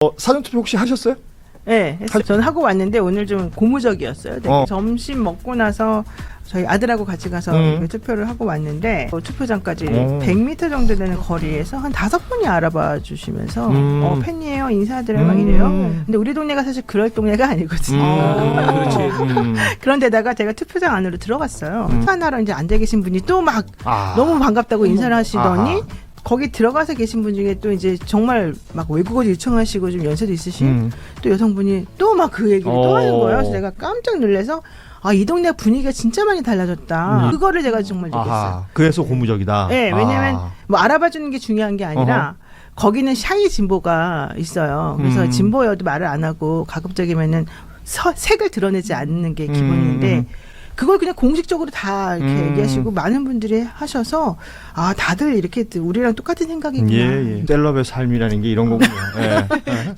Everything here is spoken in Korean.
어, 사전투표 혹시 하셨어요? 네, 했어요. 저는 하고 왔는데 오늘 좀 고무적이었어요. 되게 어. 점심 먹고 나서 저희 아들하고 같이 가서 음. 투표를 하고 왔는데 어, 투표장까지 어. 100m 정도 되는 거리에서 한 다섯 분이 알아봐 주시면서 음. 어, 팬이에요 인사드려요 막 음. 이래요. 근데 우리 동네가 사실 그럴 동네가 아니거든요. 음. 음. 그런데다가 제가 투표장 안으로 들어갔어요. 음. 투표하러 이제 앉아 계신 분이 또 막 아. 너무 반갑다고 인사를 하시더니 아하. 거기 들어가서 계신 분 중에 또 이제 정말 막 외국어 유창하시고 좀 연세도 있으신 음. 또 여성분이 또 막 그 얘기를 또 어. 하는 거예요. 그래서 제가 깜짝 놀라서 아, 이 동네 분위기가 진짜 많이 달라졌다. 음. 그거를 제가 정말 느꼈어요. 아하. 그래서 고무적이다. 네, 왜냐면 아. 뭐 알아봐 주는 게 중요한 게 아니라 거기는 샤이 진보가 있어요. 그래서 음. 진보여도 말을 안 하고 가급적이면은 서- 색을 드러내지 않는 게 기본인데 음. 그걸 그냥 공식적으로 다 이렇게 음. 얘기하시고 많은 분들이 하셔서 아 다들 이렇게 우리랑 똑같은 생각이구나. 예, 예. 셀럽의 삶이라는 게 이런 거군요. 예. 예.